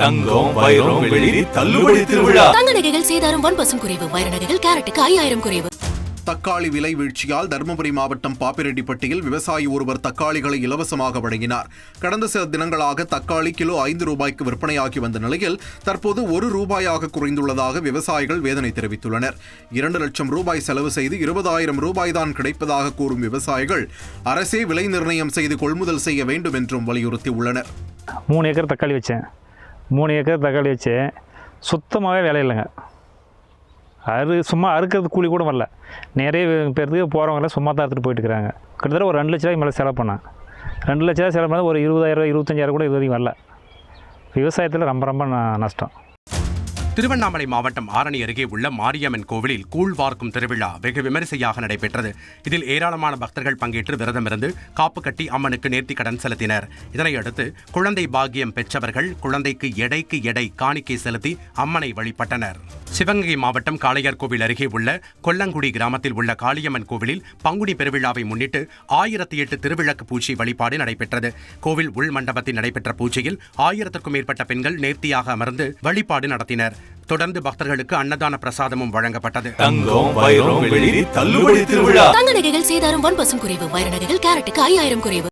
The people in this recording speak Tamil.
தங்கம் வைரம் வெள்ளி தள்ளுபடி திருவிழா. தங்க நகைகள் சேதாரம் ஒன் பர்சன்ட் குறைவு. வைர நகைகள் கேரட்டுக்கு ஐயாயிரம் குறைவு. தக்காளி விலை வீழ்ச்சியால் தருமபுரி மாவட்டம் பாப்பிரெட்டிப்பட்டியில் விவசாயி ஒருவர் தக்காளிகளை இலவசமாக வழங்கினார். கடந்த சில தினங்களாக தக்காளி கிலோ ஐந்து ரூபாய்க்கு விற்பனையாகி வந்த நிலையில் தற்போது ஒரு ரூபாயாக குறைந்துள்ளதாக விவசாயிகள் வேதனை தெரிவித்துள்ளனர். இரண்டு லட்சம் ரூபாய் செலவு செய்து இருபதாயிரம் ரூபாய் தான் கிடைப்பதாக கூறும் விவசாயிகள் அரசே விலை நிர்ணயம் செய்து கொள்முதல் செய்ய வேண்டும் என்றும் வலியுறுத்தியுள்ளனர். மூணு ஏக்கர் தக்காளி வச்சேன். மூணு ஏக்கர் தக்காளி வச்சு சுத்தமாகவே வேலை இல்லைங்க. அறு சும்மா அறுக்கிறது கூலி கூட வரல. நிறைய பேருக்கு போகிறவங்களாம் சும்மா தான் எடுத்துகிட்டு போயிட்டுருக்காங்க கிட்டத்தட்ட ஒரு ரெண்டு லட்ச ரூபாய்க்கு மேலே செலவு பண்ணேன் ரெண்டு லட்ச ரூபாய் செலவு பண்ணால் ஒரு இருபதாயிரம் இருபத்தஞ்சாயிரம் கூட இது வரைக்கும் வரல. விவசாயத்தில் ரொம்ப ரொம்ப ந- நஷ்டம். திருவண்ணாமலை மாவட்டம் ஆரணி அருகே உள்ள மாரியம்மன் கோவிலில் கூழ் வார்க்கும் திருவிழா வெகு விமரிசையாக நடைபெற்றது. இதில் ஏராளமான பக்தர்கள் பங்கேற்று விரதமிருந்து காப்பு கட்டி அம்மனுக்கு நேர்த்தி கடன் செலுத்தினர். இதனையடுத்து குழந்தை பாக்கியம் பெற்றவர்கள் குழந்தைக்கு எடைக்கு எடை காணிக்கை செலுத்தி அம்மனை வழிபட்டனர். சிவகங்கை மாவட்டம் காளையார் கோவில் அருகே உள்ள கொல்லங்குடி கிராமத்தில் உள்ள காளியம்மன் கோவிலில் பங்குனி பெருவிழாவை முன்னிட்டு ஆயிரத்தி எட்டு திருவிளக்கு பூச்சி வழிபாடு நடைபெற்றது. கோவில் உள் மண்டபத்தில் நடைபெற்ற பூஜையில் ஆயிரத்திற்கும் மேற்பட்ட பெண்கள் நேர்த்தியாக அமர்ந்து வழிபாடு நடத்தினர். தொடர்ந்து பக்தர்களுக்கு அன்னதான பிரசாதமும் வழங்கப்பட்டது. தங்கம் வைரம் வெள்ளி தள்ளுபடி திருவிழா. தங்க நகைகள் சேதாரம் ஒன் பர்சன்ட் குறைவு வைர நகைகள் கேரட்டுக்கு ஐயாயிரம் குறைவு.